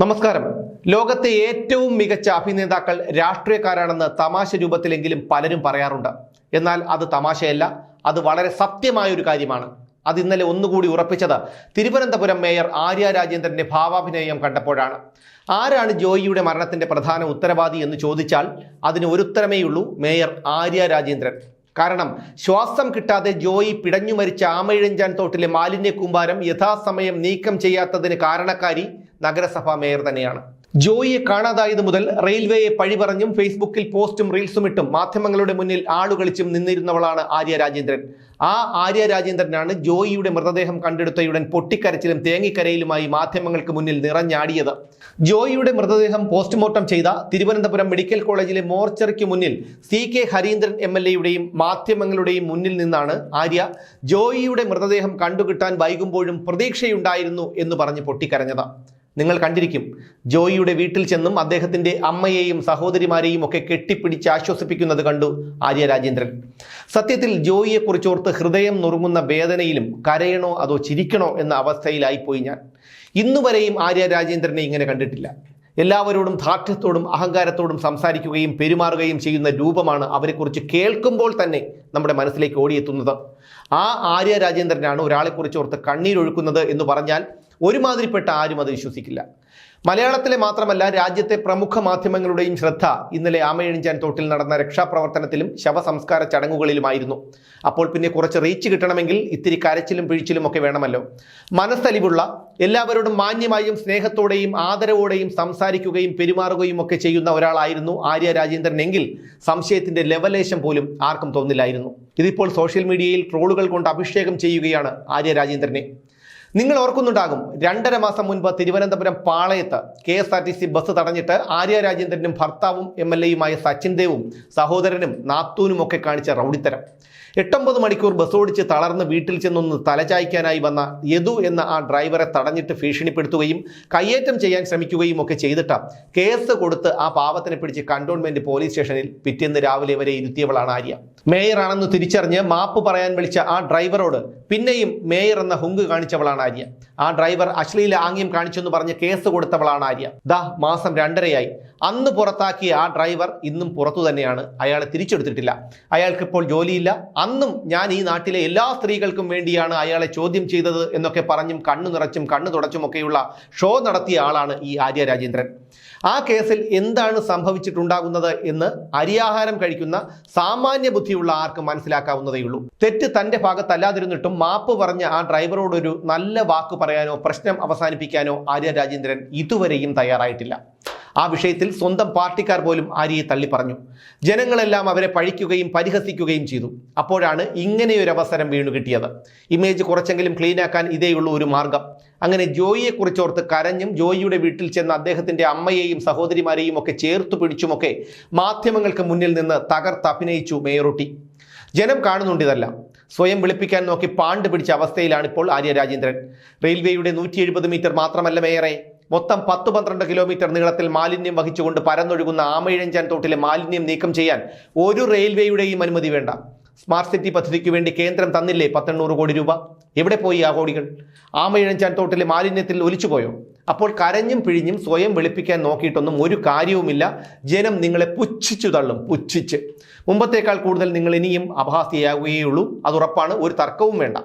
നമസ്കാരം. ലോകത്തെ ഏറ്റവും മികച്ച അഭിനേതാക്കൾ രാഷ്ട്രീയക്കാരാണെന്ന് തമാശ രൂപത്തിലെങ്കിലും പലരും പറയാറുണ്ട്. എന്നാൽ അത് തമാശയല്ല അത് വളരെ സത്യമായ ഒരു കാര്യമാണ്. അത് ഇന്നലെ ഒന്നുകൂടി ഉറപ്പിച്ചത് തിരുവനന്തപുരം മേയർ ആര്യ രാജേന്ദ്രന്റെ ഭാവാഭിനയം കണ്ടപ്പോഴാണ്. ആരാണ് ജോയിയുടെ മരണത്തിന്റെ പ്രധാന ഉത്തരവാദി എന്ന് ചോദിച്ചാൽ അതിന് ഒരുത്തരമേയുള്ളൂ മേയർ ആര്യ രാജേന്ദ്രൻ. കാരണം ശ്വാസം കിട്ടാതെ ജോയി പിടഞ്ഞു മരിച്ച ആമയിഴഞ്ചാൻ തോട്ടിലെ മാലിന്യ കൂമ്പാരം യഥാസമയം നീക്കം ചെയ്യാത്തതിന് കാരണക്കാരി നഗരസഭാ മേയർ തന്നെയാണ്. ജോയിയെ കാണാതായത് മുതൽ റെയിൽവേയെ പഴിപറഞ്ഞും ഫേസ്ബുക്കിൽ പോസ്റ്റും റീൽസും ഇട്ടും മാധ്യമങ്ങളുടെ മുന്നിൽ ആളുകളിച്ചും നിന്നിരുന്നവളാണ് ആര്യ രാജേന്ദ്രൻ. ആ ആര്യ രാജേന്ദ്രനാണ് ജോയിയുടെ മൃതദേഹം കണ്ടെടുത്തയുടൻ പൊട്ടിക്കരച്ചിലും തേങ്ങിക്കരയിലുമായി മാധ്യമങ്ങൾക്ക് മുന്നിൽ നിറഞ്ഞാടിയത്. ജോയിയുടെ മൃതദേഹം പോസ്റ്റ്മോർട്ടം ചെയ്ത തിരുവനന്തപുരം മെഡിക്കൽ കോളേജിലെ മോർച്ചറിക്ക് മുന്നിൽ C K Harindran M L എയുടെയും മാധ്യമങ്ങളുടെയും മുന്നിൽ നിന്നാണ് ആര്യ ജോയിയുടെ മൃതദേഹം കണ്ടുകിട്ടാൻ വൈകുമ്പോഴും പ്രതീക്ഷയുണ്ടായിരുന്നു എന്ന് പറഞ്ഞ് പൊട്ടിക്കരഞ്ഞത്. നിങ്ങൾ കണ്ടിരിക്കും. ജോയിയുടെ വീട്ടിൽ ചെന്നും അദ്ദേഹത്തിന്റെ അമ്മയെയും സഹോദരിമാരെയും ഒക്കെ കെട്ടിപ്പിടിച്ച് ആശ്വസിപ്പിക്കുന്നത് കണ്ടു ആര്യ രാജേന്ദ്രൻ. സത്യത്തിൽ ജോയിയെക്കുറിച്ചോർത്ത് ഹൃദയം നുറുങ്ങുന്ന വേദനയിലും കരയണോ അതോ ചിരിക്കണോ എന്ന അവസ്ഥയിലായിപ്പോയി ഞാൻ. ഇന്നുവരെയും ആര്യ രാജേന്ദ്രനെ ഇങ്ങനെ കണ്ടിട്ടില്ല. എല്ലാവരോടും ധാർഢ്യത്തോടും അഹങ്കാരത്തോടും സംസാരിക്കുകയും പെരുമാറുകയും ചെയ്യുന്ന രൂപമാണ് അവരെക്കുറിച്ച് കേൾക്കുമ്പോൾ തന്നെ നമ്മുടെ മനസ്സിലേക്ക് ഓടിയെത്തുന്നത്. ആ ആര്യ രാജേന്ദ്രനാണ് ഒരാളെക്കുറിച്ച് ഓർത്ത് കണ്ണീരൊഴുക്കുന്നത് എന്ന് പറഞ്ഞാൽ ഒരുമാതിരിപ്പെട്ട ആരും അത് വിശ്വസിക്കില്ല. മലയാളത്തിലെ മാത്രമല്ല രാജ്യത്തെ പ്രമുഖ മാധ്യമങ്ങളുടെയും ശ്രദ്ധ ഇന്നലെ ആമയഴിഞ്ചാൻ തോട്ടിൽ നടന്ന രക്ഷാപ്രവർത്തനത്തിലും ശവസംസ്കാര ചടങ്ങുകളിലുമായിരുന്നു. അപ്പോൾ പിന്നെ കുറച്ച് റീച്ച് കിട്ടണമെങ്കിൽ ഇത്തിരി കരച്ചിലും പിഴിച്ചിലും ഒക്കെ വേണമല്ലോ. മനസ്സലിവുള്ള എല്ലാവരോടും മാന്യമായും സ്നേഹത്തോടെയും ആദരവോടെയും സംസാരിക്കുകയും പെരുമാറുകയും ഒക്കെ ചെയ്യുന്ന ഒരാളായിരുന്നു ആര്യ രാജേന്ദ്രൻ എങ്കിൽ സംശയത്തിന്റെ ലെവലേശം പോലും ആർക്കും തോന്നില്ലായിരുന്നു. ഇതിപ്പോൾ സോഷ്യൽ മീഡിയയിൽ ട്രോളുകൾ കൊണ്ട് അഭിഷേകം ചെയ്യുകയാണ് ആര്യ രാജേന്ദ്രനെ. നിങ്ങൾ ഓർക്കുന്നുണ്ടാകും രണ്ടര മാസം മുൻപ് Thiruvananthapuram പാളയത്ത് K S R T C bus തടഞ്ഞിട്ട് Arya രാജേന്ദ്രനും ഭർത്താവും എം എൽ എയുമായ സച്ചിൻ ദേവും സഹോദരനും നാത്തൂനും ഒക്കെ കാണിച്ച റൗഡിത്തരം. എട്ടൊമ്പത് മണിക്കൂർ ബസ് ഓടിച്ച് തളർന്ന് വീട്ടിൽ ചെന്നൊന്ന് തലചായ്ക്കാനായി വന്ന യദു എന്ന ആ ഡ്രൈവറെ തടഞ്ഞിട്ട് ഭീഷണിപ്പെടുത്തുകയും കയ്യേറ്റം ചെയ്യാൻ ശ്രമിക്കുകയും ഒക്കെ ചെയ്തിട്ട് കേസ് കൊടുത്ത് ആ പാവത്തിനെ പിടിച്ച് കണ്ടോൺമെന്റ് പോലീസ് സ്റ്റേഷനിൽ പിറ്റേന്ന് രാവിലെ വരെ ഇരുത്തിയവളാണ് ആര്യ. മേയറാണെന്ന് തിരിച്ചറിഞ്ഞ് മാപ്പ് പറയാൻ വിളിച്ച ആ ഡ്രൈവറോട് പിന്നെയും മേയർ എന്ന ഹുങ്ക് കാണിച്ചവളാണ് ആര്യ. ആ ഡ്രൈവർ അശ്ലീല ആംഗ്യം കാണിച്ചെന്ന് പറഞ്ഞ് കേസ് കൊടുത്തവളാണ് ആര്യ. ദാ മാസം രണ്ടരയായി. അന്ന് പുറത്താക്കിയ ആ ഡ്രൈവർ ഇന്നും പുറത്തു തന്നെയാണ്. അയാളെ തിരിച്ചെടുത്തിട്ടില്ല. അയാൾക്ക് ഇപ്പോൾ ജോലിയില്ല. അന്നും ഞാൻ ഈ നാട്ടിലെ എല്ലാ സ്ത്രീകൾക്കും വേണ്ടിയാണ് അയാളെ ചോദ്യം ചെയ്തത് എന്നൊക്കെ പറഞ്ഞും കണ്ണു നിറച്ചും കണ്ണു തുടച്ചുമൊക്കെയുള്ള ഷോ നടത്തിയ ആളാണ് ഈ ആര്യ രാജേന്ദ്രൻ. ആ കേസിൽ എന്താണ് സംഭവിച്ചിട്ടുണ്ടാകുന്നത് എന്ന് അരിയാഹാരം കഴിക്കുന്ന സാമാന്യ ബുദ്ധിയുള്ള ആർക്ക് മനസ്സിലാക്കാവുന്നതേയുള്ളൂ. തെറ്റ് തന്റെ ഭാഗത്തല്ലാതിരുന്നിട്ടും മാപ്പ് പറഞ്ഞ ആ ഡ്രൈവറോടൊരു നല്ല വാക്ക് പറയാനോ പ്രശ്നം അവസാനിപ്പിക്കാനോ ആര്യ രാജേന്ദ്രൻ ഇതുവരെയും തയ്യാറായിട്ടില്ല. ആ വിഷയത്തിൽ സ്വന്തം പാർട്ടിക്കാർ പോലും ആര്യയെ തള്ളി പറഞ്ഞു ജനങ്ങളെല്ലാം അവരെ പഴിക്കുകയും പരിഹസിക്കുകയും ചെയ്തു. അപ്പോഴാണ് ഇങ്ങനെയൊരു അവസരം വീണു കിട്ടിയത്. ഇമേജ് കുറച്ചെങ്കിലും ക്ലീനാക്കാൻ ഇതേയുള്ളൂ ഒരു മാർഗം. അങ്ങനെ ജോയിയെക്കുറിച്ചോർത്ത് കരഞ്ഞും ജോയിയുടെ വീട്ടിൽ ചെന്ന അദ്ദേഹത്തിന്റെ അമ്മയെയും സഹോദരിമാരെയും ഒക്കെ ചേർത്തു പിടിച്ചുമൊക്കെ മാധ്യമങ്ങൾക്ക് മുന്നിൽ നിന്ന് തകർത്ത് അഭിനയിച്ചു മേയറൊട്ടി ജനം കാണുന്നുണ്ട് ഇതെല്ലാം സ്വയം വിളിപ്പിക്കാൻ നോക്കി പാണ്ട് പിടിച്ച അവസ്ഥയിലാണ് ഇപ്പോൾ ആര്യ രാജേന്ദ്രൻ. റെയിൽവേയുടെ നൂറ്റി എഴുപത് മീറ്റർ മാത്രമല്ല മേയറെ. മൊത്തം പത്ത് പന്ത്രണ്ട് കിലോമീറ്റർ നീളത്തിൽ മാലിന്യം വഹിച്ചുകൊണ്ട് പരന്നൊഴുകുന്ന ആമയിഴഞ്ചാൻ തോട്ടിലെ മാലിന്യം നീക്കം ചെയ്യാൻ ഒരു റെയിൽവേയുടെയും അനുമതി വേണ്ട. സ്മാർട്ട് സിറ്റി പദ്ധതിക്ക് വേണ്ടി കേന്ദ്രം തന്നില്ലേ പത്തെണ്ണൂറ് കോടി രൂപ? എവിടെ പോയി ആ കോടികൾ? ആമയിഴഞ്ചാൻ തോട്ടിലെ മാലിന്യത്തിൽ ഒലിച്ചുപോയോ? അപ്പോൾ കരഞ്ഞും പിഴിഞ്ഞും സ്വയം വെളുപ്പിക്കാൻ നോക്കിയിട്ടൊന്നും ഒരു കാര്യവുമില്ല. ജനം നിങ്ങളെ പുച്ഛിച്ചു തള്ളും പുച്ഛിച്ച്. മുമ്പത്തേക്കാൾ കൂടുതൽ നിങ്ങൾ ഇനിയും അപഹാസ്യയാകുകയുള്ളൂ അതുറപ്പാണ് ഒരു തർക്കവും വേണ്ട.